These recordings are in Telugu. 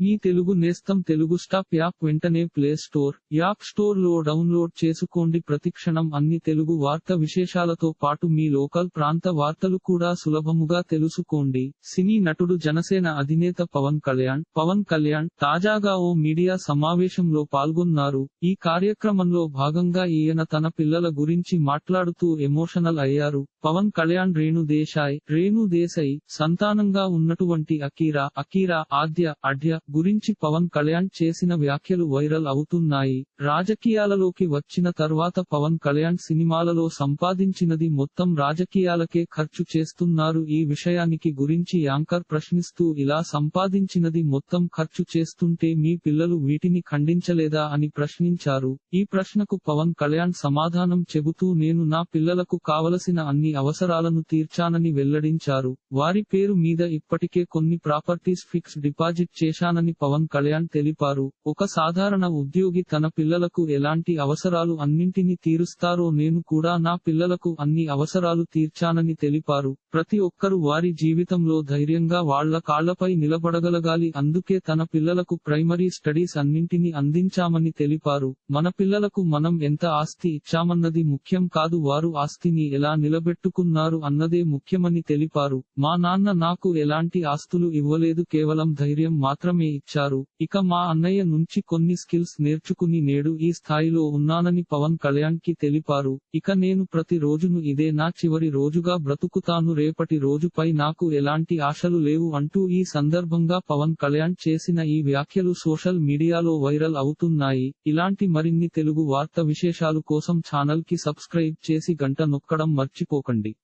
మీ తెలుగు నేస్తం తెలుగు స్టాప్ యాప్ వెంటనే ప్లే స్టోర్ యాప్ స్టోర్లో డౌన్లోడ్ చేసుకోండి. ప్రతిక్షణం అన్ని తెలుగు వార్త విశేషాలతో పాటు మీ లోకల్ ప్రాంత వార్తలు కూడా సులభముగా తెలుసుకోండి. సినీ నటుడు జనసేన అధినేత పవన్ కళ్యాణ్ పవన్ కళ్యాణ్ తాజాగా ఓ మీడియా సమావేశంలో పాల్గొన్నారు. ఈ కార్యక్రమంలో భాగంగా ఈయన తన పిల్లల గురించి మాట్లాడుతూ ఎమోషనల్ అయ్యారు. పవన్ కళ్యాణ్ రేణు దేశాయ్ రేణు దేశాయ్ సంతానంగా ఉన్నటువంటి అకీరా అకీరా ఆద్య అడ్య గురించి పవన్ కళ్యాణ్ చేసిన వ్యాఖ్యలు వైరల్ అవుతున్నాయి. రాజకీయాలలోకి వచ్చిన తర్వాత పవన్ కళ్యాణ్ సినిమాలలో సంపాదించినది మొత్తం రాజకీయాలకే ఖర్చు చేస్తున్నారు. ఈ విషయానికి గురించి యాంకర్ ప్రశ్నిస్తూ ఇలా సంపాదించినది మొత్తం ఖర్చు చేస్తుంటే మీ పిల్లలు వీటిని ఖండించలేదా అని ప్రశ్నించారు. ఈ ప్రశ్నకు పవన్ కళ్యాణ్ సమాధానం చెబుతూ నేను నా పిల్లలకు కావలసిన అన్ని అవసరాలను తీర్చానని వెల్లడించారు. వారి పేరు మీద ఇప్పటికే కొన్ని ప్రాపర్టీస్ ఫిక్స్ డిపాజిట్ చేశానని పవన్ కళ్యాణ్ తెలిపారు. ఒక సాధారణ ఉద్యోగి తన పిల్లలకు ఎలాంటి అవసరాలు అన్నింటిని తీరుస్తారో నేను కూడా నా పిల్లలకు అన్ని అవసరాలు తీర్చానని తెలిపారు. ప్రతి ఒక్కరు వారి జీవితంలో ధైర్యంగా వాళ్ళ కాళ్ళపై నిలబడగలగాలి. అందుకే తన పిల్లలకు ప్రైమరీ స్టడీస్ అన్నింటినీ అందించామని తెలిపారు. మన పిల్లలకు మనం ఎంత ఆస్తి ఇచ్చామన్నది ముఖ్యం కాదు. వారు ఆస్తిని ఎలా నిలబెట్టుకున్నారు అన్నదే ముఖ్యమని తెలిపారు. మా నాన్న నాకు ఎలాంటి ఆస్తులు ఇవ్వలేదు. కేవలం ధైర్యం మాత్రమే ఇచ్చారు. ఇక మా అన్నయ్య నుంచి కొన్ని స్కిల్స్ నేర్చుకుని నేడు ఈ స్థాయిలో ఉన్నానని పవన్ కళ్యాణ్కి తెలిపారు. ఇక నేను ప్రతి రోజును ఇదే నా చివరి రోజుగా బ్రతుకుతాను. రేపటి రోజుపై నాకు ఎలాంటి ఆశలు లేవు అంటూ ఈ సందర్భంగా పవన్ కళ్యాణ్ చేసిన ఈ వ్యాఖ్యలు సోషల్ మీడియాలో వైరల్ అవుతున్నాయి. ఇలాంటి మరిన్ని తెలుగు వార్త విశేషాలు కోసం ఛానల్కి సబ్స్క్రైబ్ చేసి గంట నొక్కడం మర్చిపోకండి.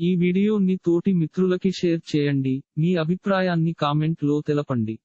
ఈ వీడియోని తోటి మిత్రులకి షేర్ చేయండి. మీ అభిప్రాయాన్ని కామెంట్లో తెలపండి.